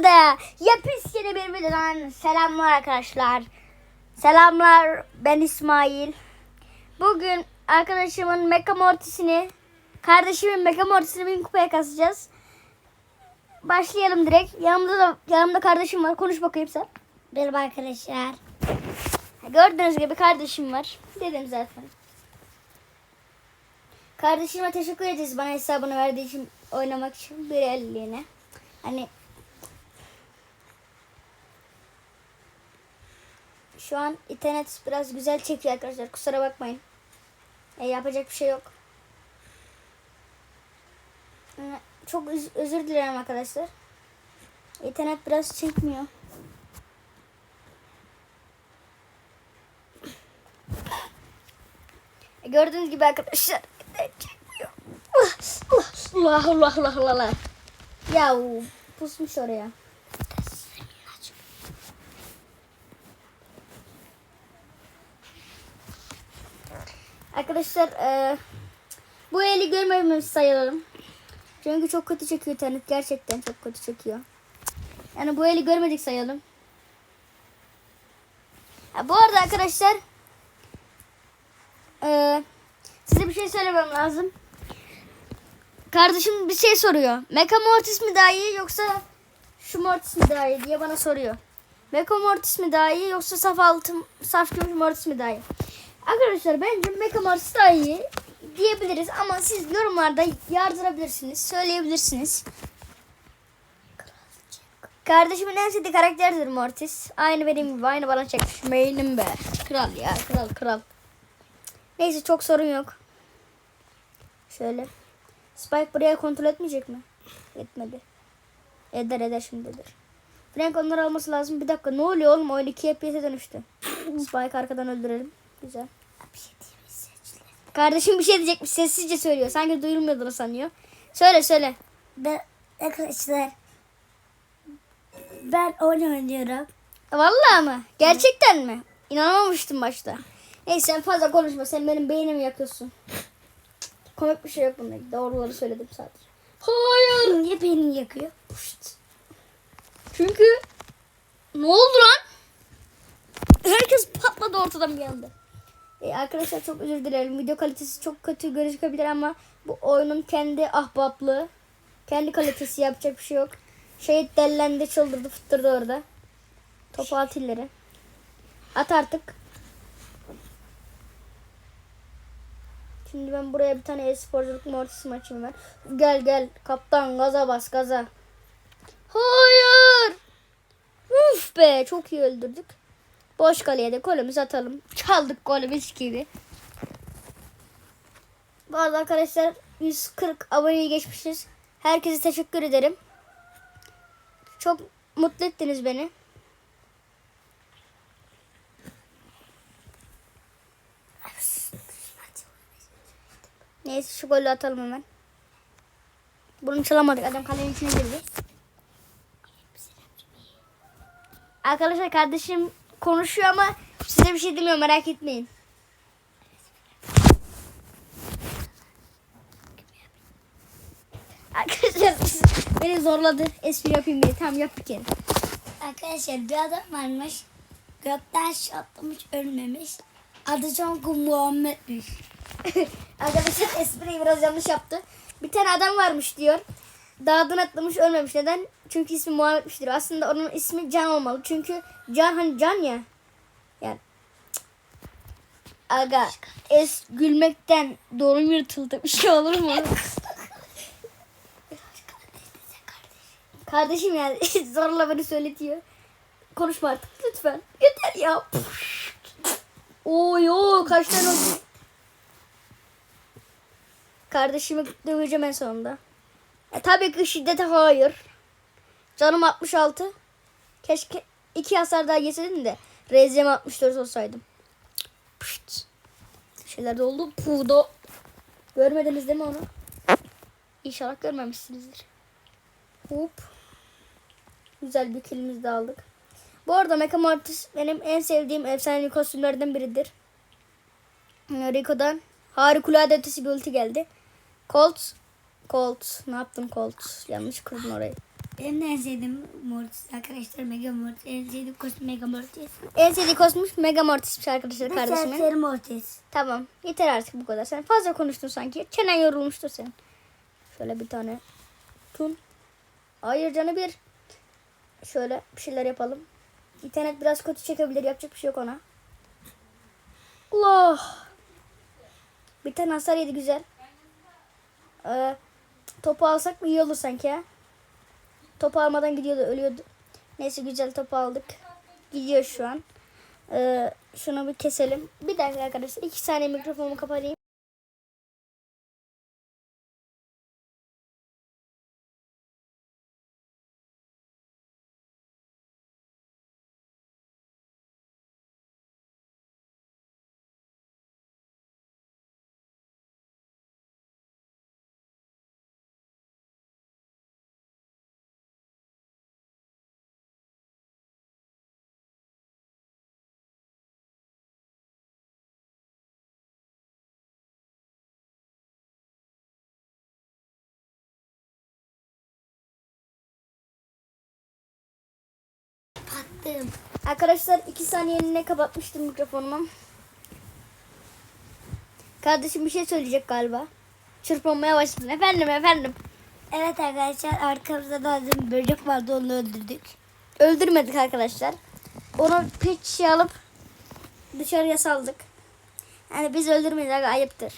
Hepinize de yepyeni bir videodan selamlar arkadaşlar. Selamlar ben İsmail. Bugün arkadaşımın Mecha Mortis'ini, kardeşimin Mecha Mortis'ini bin kupaya kasacağız. Başlayalım direkt. Yanımda da yanımda kardeşim var. Konuş bakayım sen. Merhaba arkadaşlar. Gördüğünüz gibi kardeşim var. Dedim zaten. Kardeşime teşekkür ederiz bana hesabını verdiği için oynamak için bir elliğine. Hani şu an internet biraz güzel çekiyor arkadaşlar. Kusura bakmayın. E, yapacak bir şey yok. E, Çok özür dilerim arkadaşlar. İnternet biraz çekmiyor. E, Gördüğünüz gibi arkadaşlar çekmiyor. Allah Allah Allah Allah. Ya pusmuş oraya. Arkadaşlar e, bu eli görmememizi sayalım. Çünkü çok kötü çekiyor internet. Gerçekten çok kötü çekiyor. Yani bu eli görmedik sayalım. Ha, bu arada arkadaşlar e, size bir şey söylemem lazım. Kardeşim bir şey soruyor. Mecha Mortis mi daha iyi yoksa şu Mortis mi daha iyi diye bana soruyor. Mecha Mortis mi daha iyi yoksa saf altın saf gümüş Mortis mi daha iyi? Arkadaşlar bence Mecha Mortis daha iyi diyebiliriz ama siz yorumlarda yazdırabilirsiniz, söyleyebilirsiniz. Kardeşimin en sevdiği karakterdir Mortis. Aynı benim gibi aynı bana çekmiş. Main'im be. Kral ya kral kral. Neyse çok sorun yok. Şöyle. Spike buraya kontrol etmeyecek mi? Etmedi. Eder eder şimdidir. Frank onları alması lazım. Bir dakika ne oluyor oğlum? Oyun 2 FPS'e dönüştü. Spike arkadan öldürelim. Güzel. Kardeşim bir şey diyecekmiş. Sessizce söylüyor. Sanki duyulmuyordur sanıyor. Söyle söyle. Ben arkadaşlar ben oyun oynuyorum. Vallahi mı? Gerçekten mi? İnanamamıştım başta. Neyse sen fazla konuşma. Sen benim beynimi yakıyorsun. Komik bir şey yok bunda. Doğruları söyledim sadece. Hayır. Niye beni yakıyor? Çünkü ne oldu lan? Herkes patladı ortadan bir anda. E, arkadaşlar çok özür dilerim. Video kalitesi çok kötü gözükebilir ama bu oyunun kendi ahbaplığı. Kendi kalitesi yapacak bir şey yok. Şehit dellendi çıldırdı fıttırdı orada. Topu at ileri. At artık. Şimdi ben buraya bir tane e-sporculuk mortis maçım var. Gel gel kaptan gaza bas gaza. Hayır. Uf be çok iyi öldürdük. Boş kaleye de golümüzü atalım. Çaldık golü mis gibi. Bu arada arkadaşlar 140 aboneyi geçmişiz. Herkese teşekkür ederim. Çok mutlu ettiniz beni. Neyse şu golü atalım hemen. Bunu çalamadık. Adam kalenin içine girdi. Arkadaşlar kardeşim konuşuyor ama size bir şey demiyor merak etmeyin. Arkadaşlar beni zorladı espri yapayım diye. Tamam yap bir kere. Arkadaşlar bir adam varmış. Gökten aşağı atlamış ölmemiş. Adı John Muhammed'miş. Arkadaşlar espriyi biraz yanlış yaptı. Bir tane adam varmış diyor. Dağdan atlamış ölmemiş. Neden? Çünkü ismi Muhammed'miş diyor. Aslında onun ismi Can olmalı. Çünkü Can hani Can ya. Yani. Aga es gülmekten doğru yırtıldı. Bir şey olur mu? Kardeşim yani zorla beni söyletiyor. Konuşma artık lütfen. Yeter ya. Oy oy kaç tane oldu? Kardeşimi döveceğim en sonunda. E, tabii ki şiddete hayır. Canım 66. Keşke iki hasar daha yeseydim de. Rezem 64 olsaydım. Pışt. Şeyler de oldu. Pudo. Görmediniz değil mi onu? İnşallah görmemişsinizdir. Hop. Güzel bir kilimiz de aldık. Bu arada Mecha Mortis benim en sevdiğim efsanevi kostümlerden biridir. Rico'dan harikulade ötesi bir ulti geldi. Colt. Colt. Ne yaptım Colt? Yanlış kurdum orayı. Benim en sevdiğim Mortis arkadaşlar Mega Mortis. En sevdiğim kostüm Mega Mortis. En sevdiği kosmuş Mega Mortis'miş arkadaşlar kardeşimin. Serseri Mortis. Tamam. Yeter artık bu kadar. Sen fazla konuştun sanki. Çenen yorulmuştur senin. Şöyle bir tane tun. Hayır canı bir. Şöyle bir şeyler yapalım. İnternet biraz kötü çekebilir. Yapacak bir şey yok ona. Allah. Bir tane hasar yedi güzel. Ee, topu alsak mı iyi olur sanki ya. Topu almadan gidiyordu. Ölüyordu. Neyse güzel topu aldık. Gidiyor şu an. Ee, şunu bir keselim. Bir dakika arkadaşlar. iki saniye mikrofonumu kapatayım. Attım. Arkadaşlar iki saniyeliğine kapatmıştım mikrofonumu. Kardeşim bir şey söyleyecek galiba. Çırpınmaya başladın. Efendim efendim. Evet arkadaşlar arkamızda da bir böcek vardı onu öldürdük. Öldürmedik arkadaşlar. Onu pet şişe alıp dışarıya saldık. Yani biz öldürmedik aga ayıptır.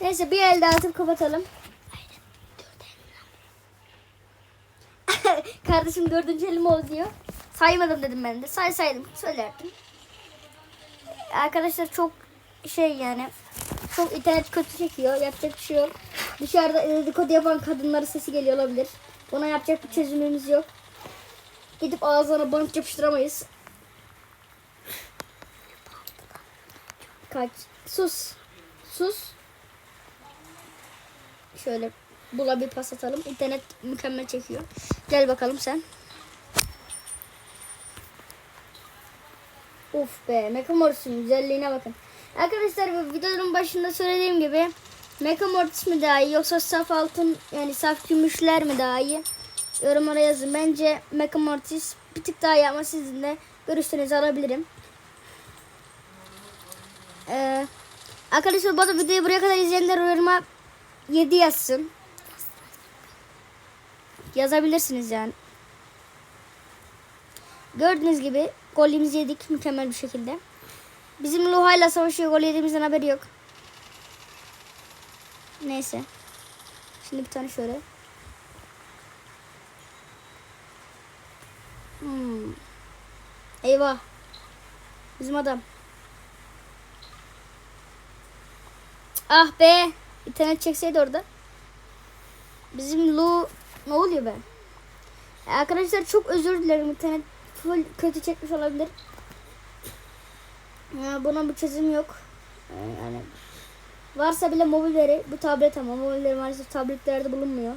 Neyse bir el daha atıp kapatalım. Kardeşim dördüncü elim diyor. Saymadım dedim ben de. Say saydım. Söylerdim. Arkadaşlar çok şey yani çok internet kötü çekiyor. Yapacak bir şey yok. Dışarıda dedikodu yapan kadınların sesi geliyor olabilir. Ona yapacak bir çözümümüz yok. Gidip ağzına bant yapıştıramayız. Kaç. Sus. Sus. Şöyle bula bir pas atalım. İnternet mükemmel çekiyor. Gel bakalım sen. Uf be. Mecha Mortis'in güzelliğine bakın. Arkadaşlar bu videonun başında söylediğim gibi Mecha Mortis mi daha iyi yoksa saf altın yani saf gümüşler mi daha iyi? Yorumlara yazın. Bence Mecha Mortis bir tık daha iyi ama sizin de görüşlerinizi alabilirim. Ee, arkadaşlar bu videoyu buraya kadar izleyenler yoruma 7 yazsın. Yazabilirsiniz yani. Gördüğünüz gibi golümüzü yedik mükemmel bir şekilde. Bizim Luha'yla savaşıyor. Gol yediğimizden haberi yok. Neyse. Şimdi bir tane şöyle. Hmm. Eyvah. Bizim adam. Ah be. İnternet çekseydi orada. Bizim Lu ne oluyor be? Arkadaşlar çok özür dilerim. İnternet full kötü çekmiş olabilir. Buna bir çözüm yok. Yani varsa bile mobil veri bu tablet ama mobil veri maalesef tabletlerde bulunmuyor.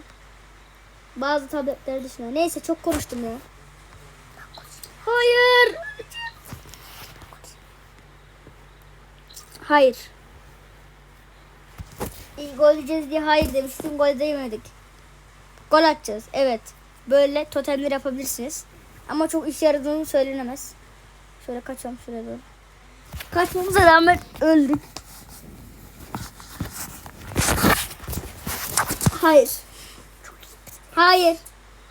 Bazı tabletler dışında. Neyse çok konuştum ya. Hayır. Hayır. İyi gol yiyeceğiz diye hayır demiştim. Gol de yemedik. Gol atacağız. Evet. Böyle totemler yapabilirsiniz. Ama çok işe yaradığını söylenemez. Şöyle kaçalım şuraya doğru. Kaçmamıza rağmen öldük. Hayır. Hayır.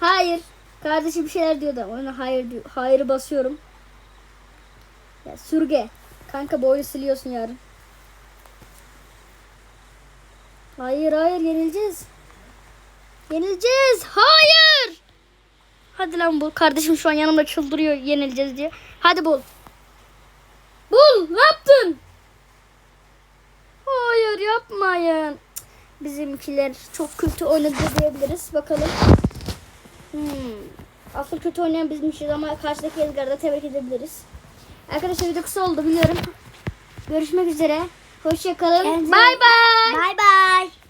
Hayır. Kardeşim bir şeyler diyordu ama ona hayır diyor. Hayırı basıyorum. Ya sürge. Kanka boyu siliyorsun yarın. Hayır hayır yenileceğiz. Yenileceğiz. Hayır. Hadi lan bul. Kardeşim şu an yanımda çıldırıyor yenileceğiz diye. Hadi bul. Bul ne yaptın? Hayır yapmayın. Bizimkiler çok kötü oynadı diyebiliriz. Bakalım. Hmm. Asıl kötü oynayan bizmişiz ama karşıdaki Edgar'da tebrik edebiliriz. Arkadaşlar video kısa oldu biliyorum. Görüşmek üzere. Hoşçakalın. Bay bay. Bay bay.